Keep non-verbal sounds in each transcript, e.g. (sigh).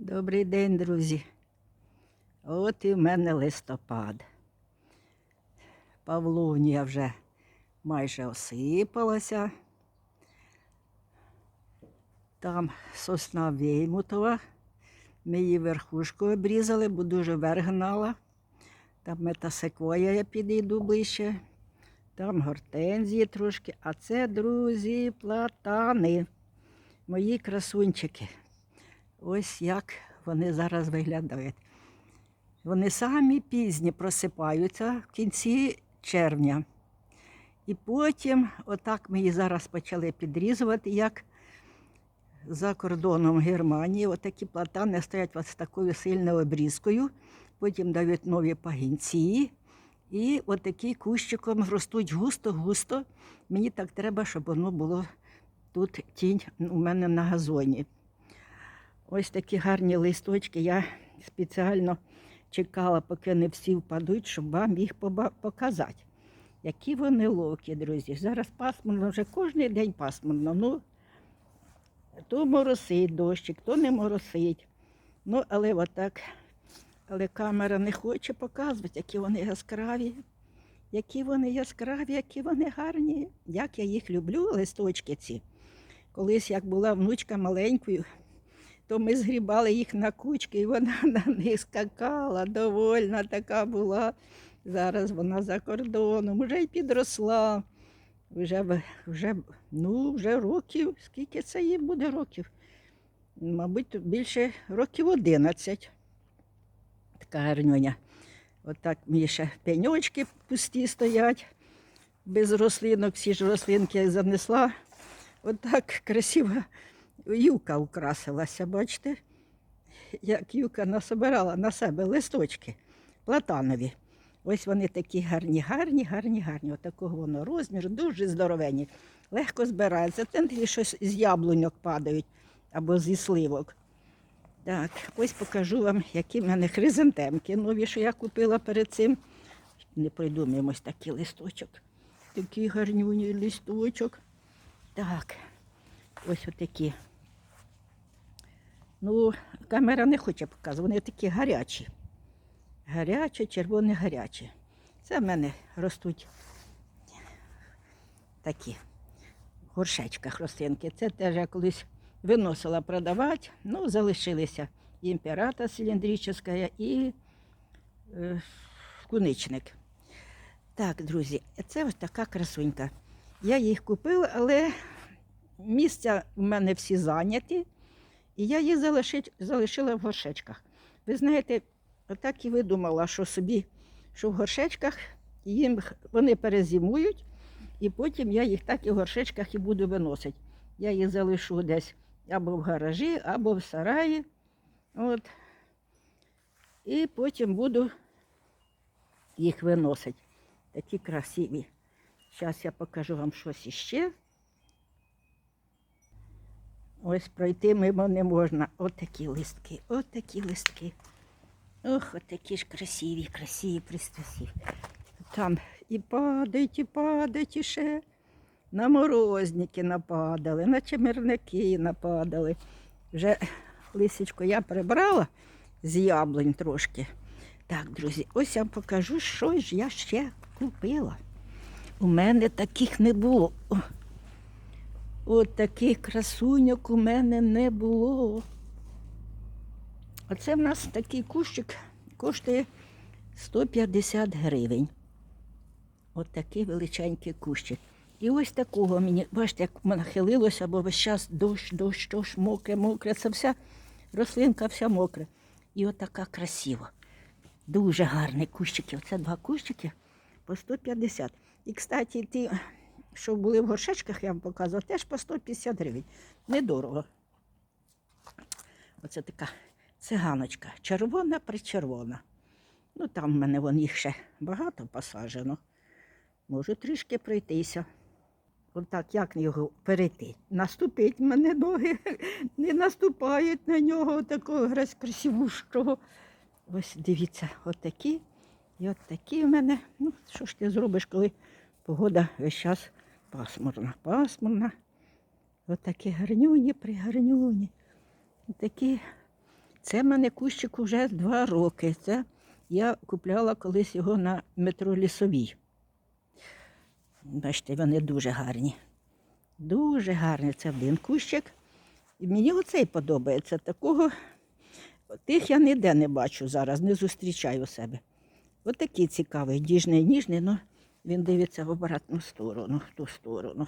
Добрий день, друзі. От і в мене листопад. Павловнія вже майже осипалася. Там сосна Веймутова. Ми її верхушку обрізали, бо дуже верх гнала. Там метасеквоя я підійду ближче. Там гортензії трошки. А це, друзі, платани. Мої красунчики. Ось як вони зараз виглядають. Вони самі пізні просипаються в кінці червня. І потім, отак ми її зараз почали підрізувати, як за кордоном Германії. Отакі платани стоять ось такою сильною обрізкою, потім дають нові пагінці. І отакі кущиком ростуть густо-густо. Мені так треба, щоб воно було тут тінь у мене на газоні. Ось такі гарні листочки. Я спеціально чекала, поки не всі впадуть, щоб вам їх показати. Які вони ловкі, друзі. Зараз пасмурно, вже кожен день пасмурно. Ну, то моросить дощик, то не моросить. Ну, але отак. Але камера не хоче показувати, які вони яскраві. Які вони яскраві, які вони гарні. Як я їх люблю, листочки ці. Колись, як була внучка маленькою, то ми згрібали їх на кучки, і вона (laughs) на них скакала, довольна така була. Зараз вона за кордоном, вже й підросла. Вже, вже, ну, вже років, скільки це їй буде років? Мабуть, більше років 11. Така гарнюня. Отак мені ще пеньочки пусті стоять, без рослинок, всі ж рослинки занесла. Отак красиво юка украсилася, бачите? Як юка насобирала на себе листочки платанові. Ось вони такі гарні, гарні, гарні, гарні. Отакого воно розміру, дуже здоровенні. Легко збираються. Тим щось з яблуньок падають або зі сливок. Так, ось покажу вам, які в мене хризантемки нові, що я купила перед цим. Не придумаємо ось такий листочок. Такий гарнюній листочок. Так, ось отакі. Ну, камера не хоче показувати, вони такі гарячі. Гарячі, червоні гарячі. Це в мене ростуть такі в горшечках рослинки. Це теж я колись виносила продавати. Ну, залишилися імперата циліндрична і е, куничник. Так, друзі, це ось така красунька. Я їх купила, але місця в мене всі зайняті, і я їх залишить, залишила в горшечках. Ви знаєте, отак і видумала, що собі, що в горшечках їм вони перезимують, і потім я їх так і в горшечках і буду виносити. Я їх залишу десь або в гаражі, або в сараї. От. І потім буду їх виносити. Такі красиві. Зараз я покажу вам щось іще. Ось пройти мимо не можна. Отакі листки, отакі листки. Ох, отакі ж красиві, красиві, пристрасиві. Там і падають, і падають, і ще. На морозники нападали, на чемерники нападали. Вже лисичку я прибрала з яблунь трошки. Так, друзі, ось я вам покажу, що ж я ще купила. У мене таких не було. От таких красуньок у мене не було. Оце в нас такий кущик коштує 150 гривень. От такий величенький кущик. І ось такого мені, бачите, як нахилилося, бо весь час дощ, дощ, дощ, мокре, мокре. Це вся рослинка вся мокра. І от красива. Дуже гарний кущики. Оце два кущики по 150. І, кстати, ті, що були в горшечках, я вам показувала, теж по 150 гривень. Недорого. Оце така циганочка. Червона причервона. Ну, там в мене вон їх ще багато посаджено. Можу трішки пройтися. Отак, як його перейти? Наступить мене ноги, (laughs) не наступають на нього такого красивущого. Ось дивіться, отакі. І от такі в мене. Ну, що ж ти зробиш, коли погода весь час пасмурна, пасмурна. От такі гарнюні, пригарнюні. Такі Це в мене кущик уже два роки. Це я купляла колись його на метро лісовій. Бачите, вони дуже гарні. Дуже гарний це один кущик. І мені оцей подобається. Такого тих я ніде не бачу зараз, не зустрічаю себе. Отакий цікавий, діжний, ніжний, але він дивиться в обратну сторону, в ту сторону,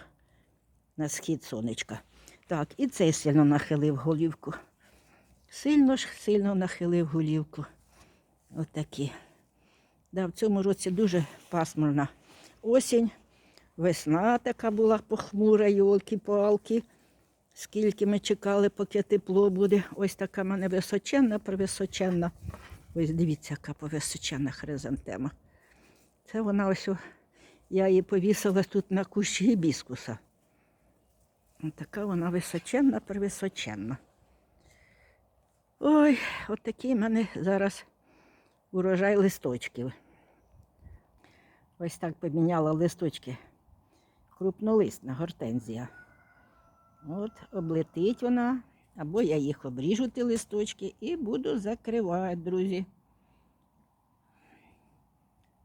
на схід сонечка. Так, і цей сильно нахилив голівку. Сильно ж сильно нахилив голівку. Отакі. Да, в цьому році дуже пасмурна осінь. Весна така була похмура, йолки-палки. Скільки ми чекали, поки тепло буде. Ось така в мене височенна, превисоченна. Ось дивіться, яка повисоченна хризантема. Це вона ось, я її повісила тут на кущі гібіскуса. Така вона височенна, превисоченна. Ой, от такий в мене зараз урожай листочків. Ось так поміняла листочки. Крупнолисна гортензія. От, облетить вона, або я їх обріжу ті листочки і буду закривати, друзі.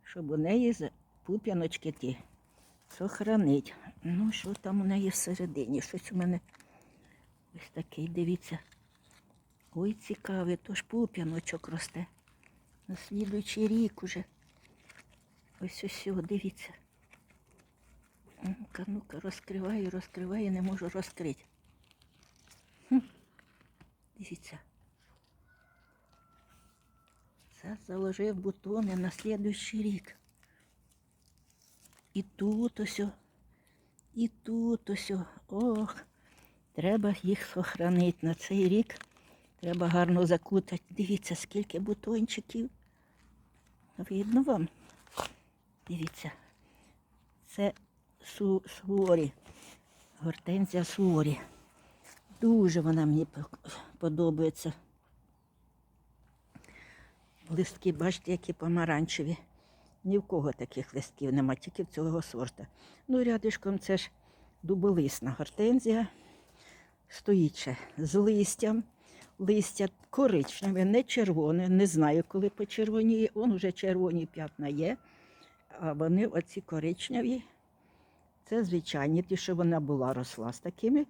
Щоб у неї пуп'яночки ті сохранить. Ну, що там у неї всередині? Щось у мене ось такий, дивіться. Ой, цікавий, то ж пуп'яночок росте. На слідуючий рік уже. Ось ось, ось, дивіться. Ну-ка, ну-ка, розкриваю, розкриваю, не можу розкрити. Хм. Дивіться. Це заложив бутони на слідуючий рік. І тут ось, і тут ось. Ох, треба їх сохранити на цей рік. Треба гарно закутати. Дивіться, скільки бутончиків. Видно вам? Дивіться. Це су, суворі. Гортензія суворі. Дуже вона мені подобається. Листки, бачите, які помаранчеві. Ні в кого таких листків нема, тільки в цього сорта. Ну, рядишком це ж дуболисна гортензія. Стоїть ще з листям. Листя коричневе, не червоне. Не знаю, коли почервоніє. Он вже червоні п'ятна є. А вони оці коричневі. Це звичайні, ті, що вона була росла з такими.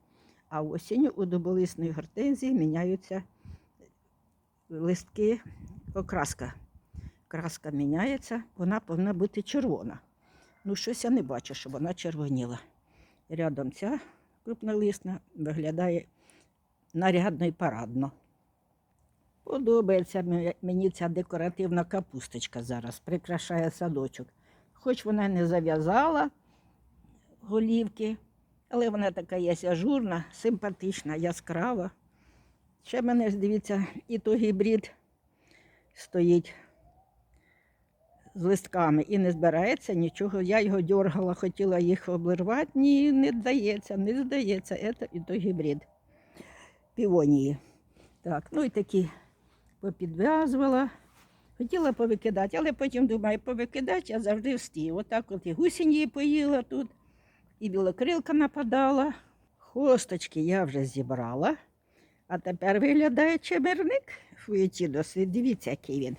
А осінню у дуболисної гортензії міняються листки, окраска. Краска міняється, вона повинна бути червона. Ну, щось я не бачу, щоб вона червоніла. Рядом ця крупнолисна виглядає нарядно і парадно. Подобається мені- ця декоративна капусточка зараз, прикрашає садочок. Хоч вона не зав'язала голівки, але вона така є ажурна, симпатична, яскрава. Ще мене, дивіться, і то гібрид стоїть з листками і не збирається нічого. Я його дергала, хотіла їх обірвати. Ні, не вдається, не здається. Це і то гібрид півонії. Так, ну і такі попідв'язувала. Хотіла повикидати, але потім думаю, повикидати я завжди встиг. Отак от і гусінь поїла тут, і білокрилка нападала. Хосточки я вже зібрала. А тепер виглядає чемерник. І Дивіться, який він.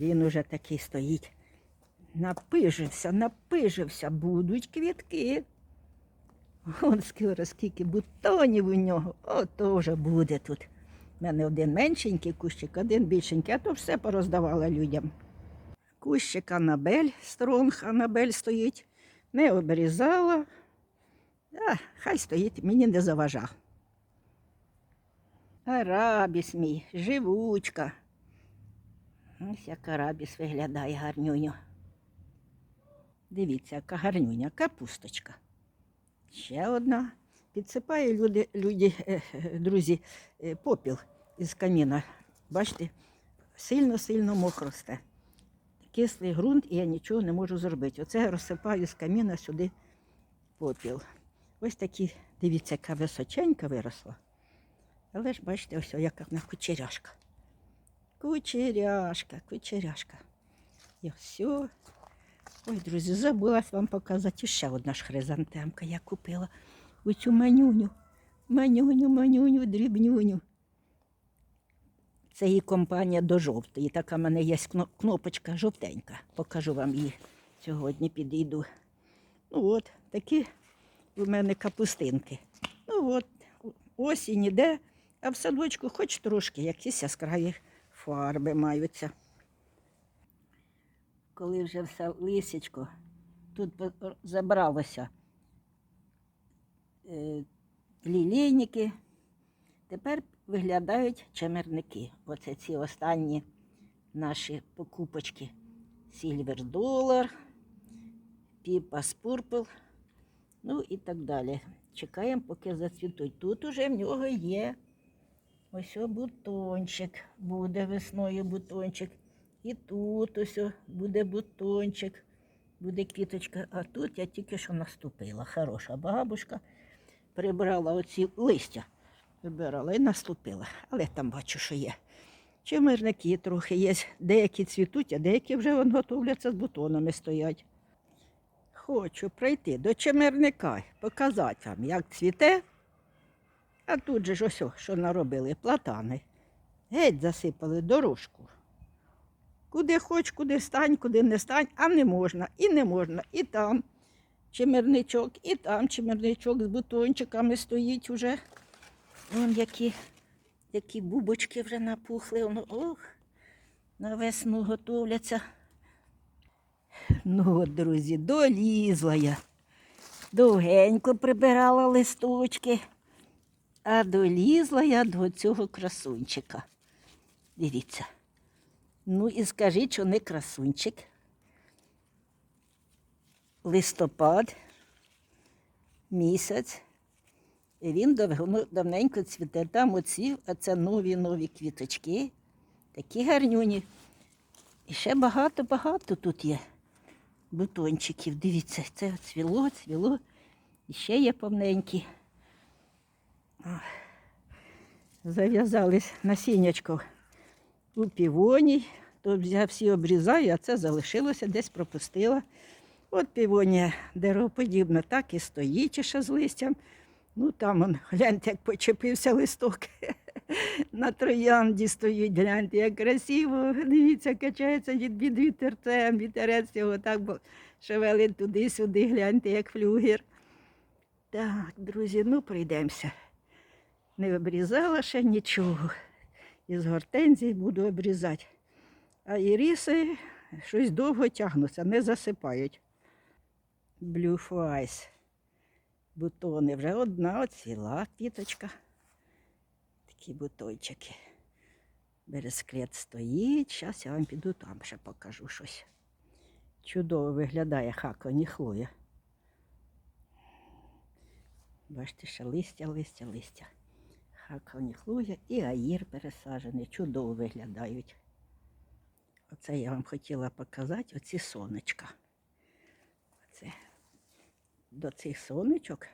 Він уже такий стоїть. Напижився, напижився, будуть квітки. От скоро скільки бутонів у нього, о, то вже буде тут. У мене один меншенький кущик, один більшенький, а то все пороздавала людям. Кущик Анабель, стронг Анабель стоїть. Не обрізала. А, хай стоїть, мені не заважав. Арабіс мій, живучка. Ось як арабіс виглядає гарнюню. Дивіться, яка гарнюня, капусточка. Ще одна. Підсипаю люди, люди, е, друзі, е, попіл із каміна. Бачите, сильно-сильно мох росте. Кислий ґрунт, і я нічого не можу зробити. Оце я розсипаю з каміна сюди попіл. Ось такі, дивіться, яка височенька виросла. Але ж бачите, ось яка вона кучеряшка. Кучеряшка, кучеряшка. І все. Ой, друзі, забула вам показати ще одна ж хризантемка. Я купила оцю манюню. Манюню, манюню, дрібнюню. Це її компанія до жовтої. Така в мене є кнопочка жовтенька. Покажу вам її сьогодні підійду. Ну от, такі у мене капустинки. Ну от, осінь іде, а в садочку хоч трошки якісь яскраві фарби маються. Коли вже все лисячко тут забралося е, лілейники, тепер виглядають чемерники. Оце ці останні наші покупочки. Сільвер долар, Піпас Пурпл, ну і так далі. Чекаємо, поки зацвітуть. Тут уже в нього є ось бутончик, буде весною бутончик. І тут ось буде бутончик, буде квіточка. А тут я тільки що наступила. Хороша бабушка прибрала оці листя, вибирала і наступила. Але там бачу, що є. Чимирники трохи є. Деякі цвітуть, а деякі вже вон готовляться з бутонами стоять. Хочу прийти до чимирника, показати вам, як цвіте. А тут же ж ось, що наробили, платани. Геть засипали дорожку. Куди хоч, куди стань, куди не стань, а не можна, і не можна, і там чимирничок, і там чимирничок з бутончиками стоїть уже. Вон які, які бубочки вже напухли. Воно, ох, на весну готовляться. Ну от, друзі, долізла я. Довгенько прибирала листочки, а долізла я до цього красунчика. Дивіться. Ну і скажіть, що не красунчик. Листопад, місяць. І він давно, давненько цвіте. Там оці, а це нові нові квіточки. Такі гарнюні. І ще багато-багато тут є бутончиків. Дивіться, це цвіло, цвіло. І ще є повненькі. Зав'язались насіннячко у півоні. То я всі обрізаю, а це залишилося, десь пропустила. От півонія деревоподібна, так і стоїть ще з листям. Ну там он, гляньте, як почепився листок. (laughs) На троянді стоїть, гляньте, як красиво. Дивіться, качається від вітерцем, вітерець його так бо шевелить туди-сюди, гляньте, як флюгер. Так, друзі, ну прийдемося. Не обрізала ще нічого. Із гортензій буду обрізати. А іріси щось довго тягнуться, не засипають. Blue Flies. Бутони вже одна оціла квіточка. Такі бутончики. Бересклет стоїть. Зараз я вам піду там ще покажу щось. Чудово виглядає хаконі хлоя. Бачите, ще листя, листя, листя. Хаконі хлоя і аїр пересаджений. Чудово виглядають. Оце я вам хотіла показати, оці сонечка. Оце до цих сонечок,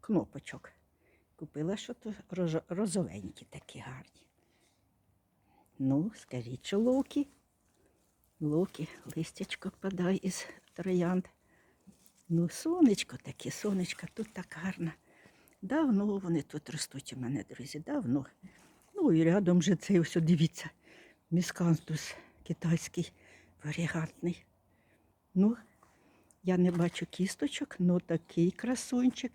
кнопочок. Купила що то розовенькі такі гарні. Ну, скажіть, що луки? Луки, листячко падає із троянд. Ну, сонечко таке, сонечко тут так гарно. Давно вони тут ростуть у мене, друзі, давно. Ну і рядом же цей ось, дивіться, міскантус китайський, варігантний. Ну, я не бачу кісточок, ну такий красунчик.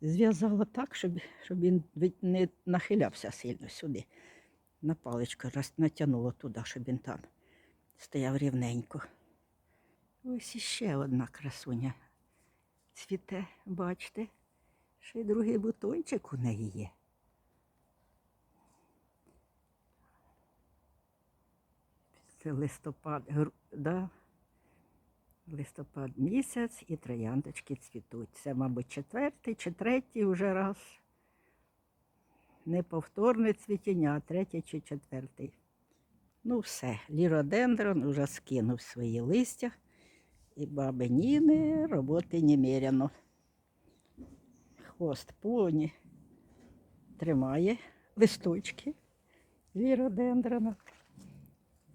Зв'язала так, щоб, щоб він не нахилявся сильно сюди. На паличку раз натягнула туди, щоб він там стояв рівненько. Ось іще одна красуня. Цвіте, бачите, ще й другий бутончик у неї є. Це листопад, да, листопад місяць і трояндочки цвітуть. Це, мабуть, четвертий чи третій вже раз. Неповторне цвітіння, а третій чи четвертий. Ну, все, ліродендрон уже скинув свої листя. І баби Ніни роботи немеряно. Хвост поні тримає листочки ліродендрона.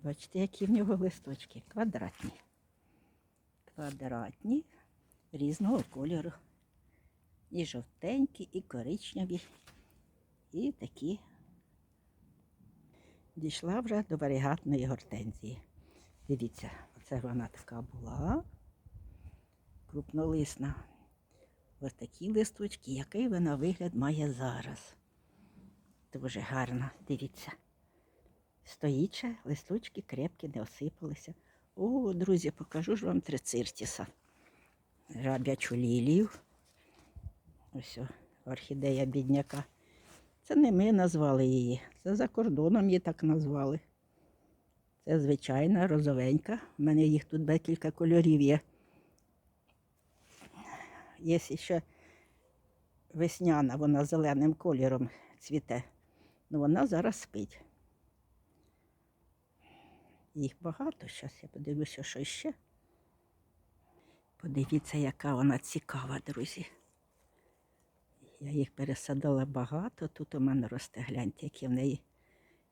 Бачите, які в нього листочки квадратні. Квадратні різного кольору. І жовтенькі, і коричневі, і такі Дійшла вже до варігатної гортензії. Дивіться, оце вона така була. Крупнолисна. Ось такі листочки, який вона вигляд має зараз. Дуже гарно, дивіться. Стоїче, листочки крепкі, не осипалися. О, друзі, покажу ж вам трициртіса. Жаб'ячу лілію. Ось орхідея бідняка. Це не ми назвали її. Це за кордоном її так назвали. Це звичайна розовенька. У мене їх тут декілька кольорів є. Є ще весняна, вона зеленим кольором цвіте. Ну вона зараз спить. Їх багато. Зараз я подивлюся, що ще. Подивіться, яка вона цікава, друзі. Я їх пересадила багато. Тут у мене росте, гляньте, які в неї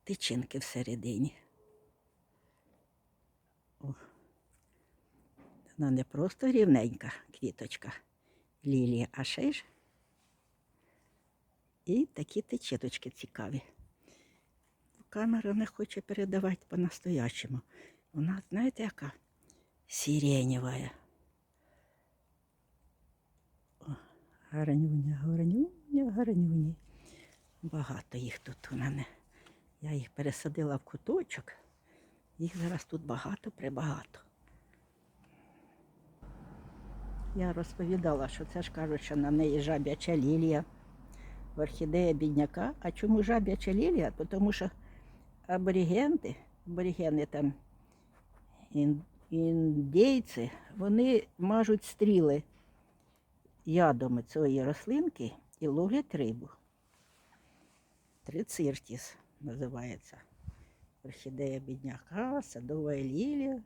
тичинки всередині. О. Вона не просто рівненька квіточка лілія, а ще ж і такі тичиночки цікаві. Камера не хоче передавати по-настоящему. Вона, знаєте, яка сиренєва. О, Гарнюня, гарнюні. Багато їх тут у мене. Я їх пересадила в куточок. Їх зараз тут багато, Я розповідала, що це ж кажуть, що на неї жаб'яча лілія, орхідея бідняка. А чому жаб'яча лілія? Тому що аборігенти, аборігени там ін, індійці, вони мажуть стріли ядом цієї рослинки і ловлять рибу. Трициртіс називається. Орхідея бідняка, садова лілія.